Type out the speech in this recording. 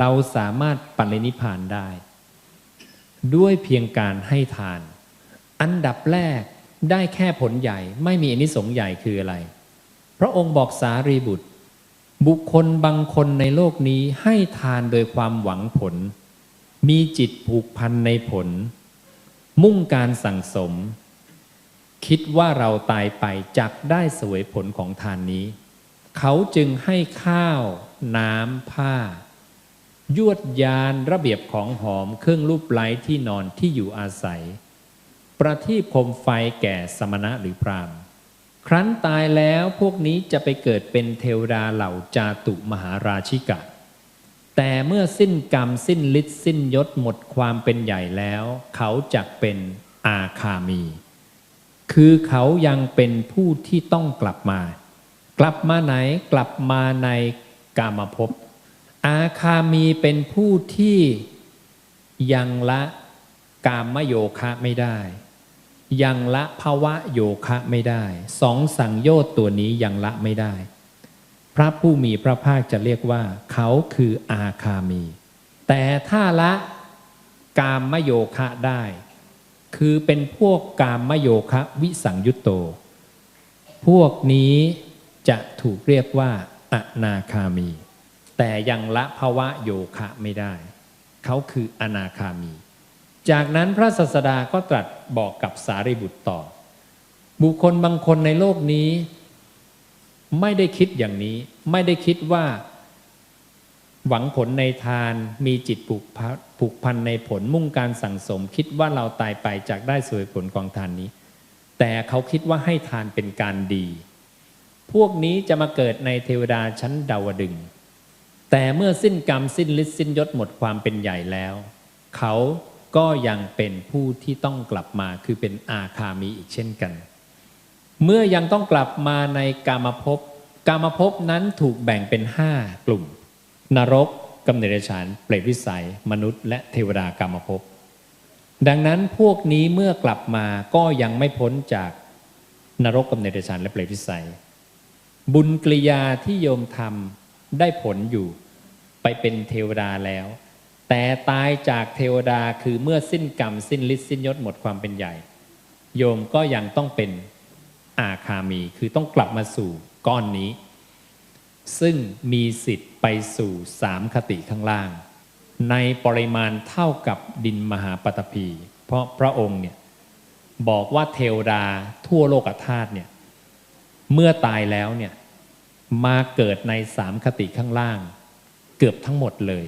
เราสามารถปรินิพานได้ ด้วยเพียงการให้ทาน อันดับแรกได้แค่ผลใหญ่ ไม่มีอนิสงส์ใหญ่คืออะไร พระองค์บอกสารีบุตร บุคคลบางคนในโลกนี้ให้ทานโดยความหวังผล มีจิตผูกพันในผล มุ่งการสั่งสม คิดว่าเราตายไปจักได้เสวยผลของทานนี้ เขาจึงให้ข้าว น้ำผ้า ยวดยานระเบียบของหอมเครื่องรูปไล้ที่นอนที่อยู่อาศัย ประทีปคมไฟแก่สมณะหรือพราหมณ์ครั้นตายแล้วพวกนี้จะไปเกิดเป็นเทวดาเหล่าจาตุมหาราชิกะ แต่เมื่อสิ้นกรรมสิ้นฤทธิ์สิ้นยศหมดความเป็นใหญ่แล้ว เขาจักเป็นอาคามี คือเขายังเป็นผู้ที่ต้องกลับมา กลับมาไหนกลับมาในกามภพ อาคามีเป็นผู้ที่ยังละกามโยคะไม่ได้ ยังละภาวะโยคะไม่ได้ สองสังโยชน์ตัวนี้ยังละไม่ได้ พระผู้มีพระภาคจะเรียกว่า เขาคืออาคามี แต่ถ้าละกามโยคะได้ คือเป็นพวกกามโยคะวิสังยุตโต พวกนี้จะถูกเรียกว่าอนาคามี แต่ยังละภาวะโยคะไม่ได้ เขาคืออนาคามี จากนั้นพระศาสดาก็ตรัสบอกกับสารีบุตรต่อ บุคคลบางคนในโลกนี้ ไม่ได้คิดอย่างนี้ ไม่ได้คิดว่า หวังผลในทานมีจิตผูกพันในผลมุ่งการสั่งสม คิดว่าเราตายไปจากได้สวยผลของทานนี้ แต่เขาคิดว่าให้ทานเป็นการดี พวกนี้จะมาเกิดในเทวดาชั้นดาวดึงส์ แต่เมื่อสิ้นกรรมสิ้นฤทธิ์สิ้นยศหมดความเป็นใหญ่แล้ว เขาก็ยังเป็นผู้ที่ต้องกลับมาคือเป็นอาคามีอีกเช่นกัน เมื่อยังต้องกลับมาในกามภพกามภพนั้นถูกแบ่งเป็นห้ากลุ่ม นรกกำเนิดฉานเปรตวิสัย มนุษย์ และเทวดากามภพดังนั้นพวกนี้เมื่อกลับมาก็ยังไม่พ้นจากนรกกำเนิดฉานและเปรตวิสัย บุญกริยาที่โยมทำ ได้ผลอยู่ ไปเป็นเทวดาแล้ว แต่ตายจากเทวดาคือเมื่อสิ้นกรรมสิ้นฤทธิ์สิ้นยศหมดความเป็นใหญ่ โยมก็ยังต้องเป็นอาคามีคือต้องกลับมาสู่ก้อนนี้ ซึ่งมีสิทธิ์ไปสู่สามคติข้างล่าง ในปริมาณเท่ากับดินมหาปฐพี เพราะพระองค์เนี่ยบอกว่าเทวดาทั่วโลกธาตุเนี่ยเมื่อตายแล้วเนี่ย มาเกิดในสามคติข้างล่าง เกือบทั้งหมดเลย